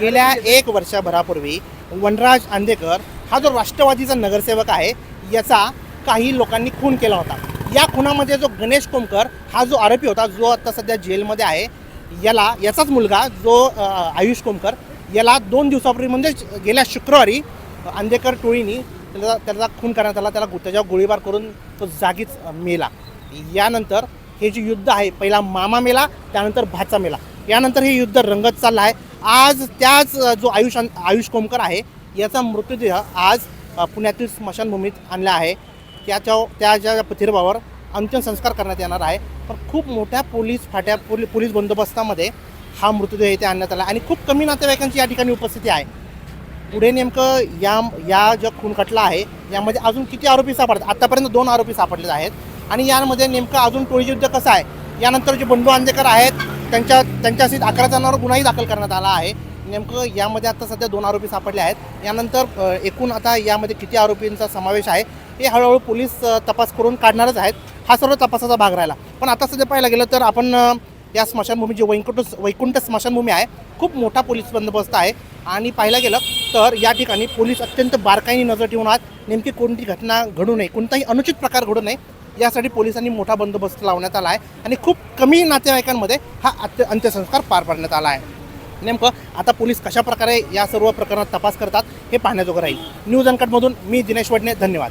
गेल्या एक वर्षभरापूर्वी वनराज आंदेकर हा जो राष्ट्रवादीचा नगरसेवक आहे याचा काही लोकांनी खून केला होता. या खुनामध्ये जो गणेश कोमकर हा जो आरोपी होता जो आता सध्या जेलमध्ये आहे याला याचाच मुलगा जो आयुष कोमकर याला दोन दिवसापूर्वी म्हणजेच गेल्या शुक्रवारी आंदेकर टोळीनी त्याला त्याचा खून करण्यात आला त्याला गो- त्याच्यावर गोळीबार करून तो जागीच मेला. यानंतर हे जे युद्ध आहे पहिला मामा मेला त्यानंतर भाचा मेला. यानंतर हे युद्ध रंगत चाललं आहे आज त्याच जो आयुष आयुष कोमकर आहे याचा मृतदेह आज पुण्यातील स्मशानभूमीत आणला आहे. त्याच्या त्याच्या पथिरभावर अंतिम संस्कार करण्यात येणार आहे. पण खूप मोठ्या पोलीस फाट्या पोली पोलीस बंदोबस्तामध्ये हा मृतदेह इथे आणण्यात आला आणि खूप कमी नातेवाईकांची या ठिकाणी उपस्थिती आहे. पुढे नेमकं या या जो खून खटला आहे यामध्ये अजून किती आरोपी सापडतात? आत्तापर्यंत दोन आरोपी सापडलेले आहेत. आणि यामध्ये नेमकं अजून टोळी युद्ध कसं आहे? यानंतर जे बंडू आंदेकर आहेत त्यांच्या त्यांच्याशी अकरा जणांवर गुन्हाही दाखल करण्यात आला आहे. नेमकं यामध्ये आता सध्या दोन आरोपी सापडले आहेत. यानंतर एकूण आता यामध्ये किती आरोपींचा समावेश आहे हे हळूहळू पोलीस तपास करून काढणारच आहेत. हा सर्व तपासाचा भाग राहिला. पण आता सध्या पाहायला गेलं तर आपण या स्मशानभूमी जी वैकुंठ वैकुंठ स्मशानभूमी आहे खूप मोठा पोलीस बंदोबस्त आहे. आणि पाहायला गेलं तर या ठिकाणी पोलीस अत्यंत बारकाईने नजर ठेवून आहेत. नेमकी कोणती घटना घडू नये कोणताही अनुचित प्रकार घडू नये यासाठी पोलिसांनी मोठा बंदोबस्त लावण्यात आला आहे आणि खूप कमी नातेवाईकांमध्ये हा अत्य अंत्यसंस्कार पार पाडण्यात आला आहे. नेमकं आता पोलीस कशा प्रकारे या सर्व प्रकरणात तपास करतात हे पाहण्याजोगं राहील. न्यूज अनकटमधून मी दिनेश वडणे धन्यवाद.